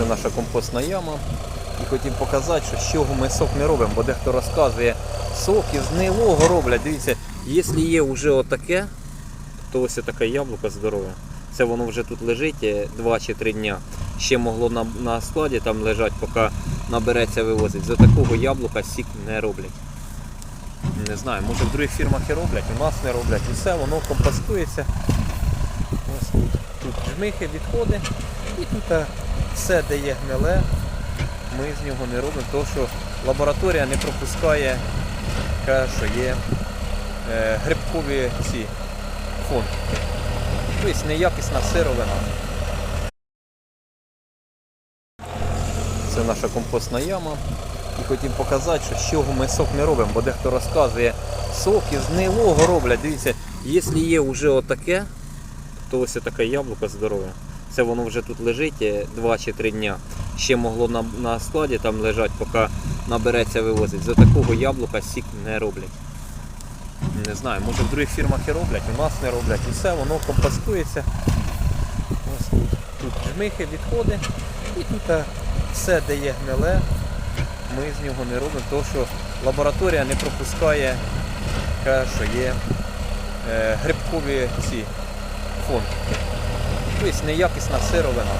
Це наша компостна яма. І хотів показати, що з чого ми сок не робимо, бо дехто розказує, сок із гнилого роблять. Дивіться, якщо є вже отаке, то ось таке яблуко здорове. Це воно вже тут лежить 2 чи 3 дня. Ще могло на, на складі там лежати, поки набереться вивозить. За такого яблука сік не роблять. Не знаю, може в других фірмах і роблять, у нас не роблять. І все, воно компостується. Ось тут, тут жмихи, відходи. І тут все, де є гниле, ми з нього не робимо, тому що лабораторія не пропускає, каже, що є е, грибкові ці фон. Тобто неякісна сировина. Це наша компостна яма. І хотів показати, що з чого ми сок не робимо, бо дехто розказує, сок із гнилого роблять. Дивіться, якщо є вже отаке, то ось таке яблуко здорове. Це воно вже тут лежить 2 чи 3 дня. Ще могло на, на складі там лежати, поки набереться вивозить. За такого яблука сік не роблять. Не знаю, може в других фірмах і роблять, у нас не роблять. І все, воно компостується. Ось тут, тут жмихи, відходи. І тут е, все, де є гниле, ми з нього не робимо, тому що лабораторія не пропускає, що є е, грибкові ці фон. Тобто неякісна сировина.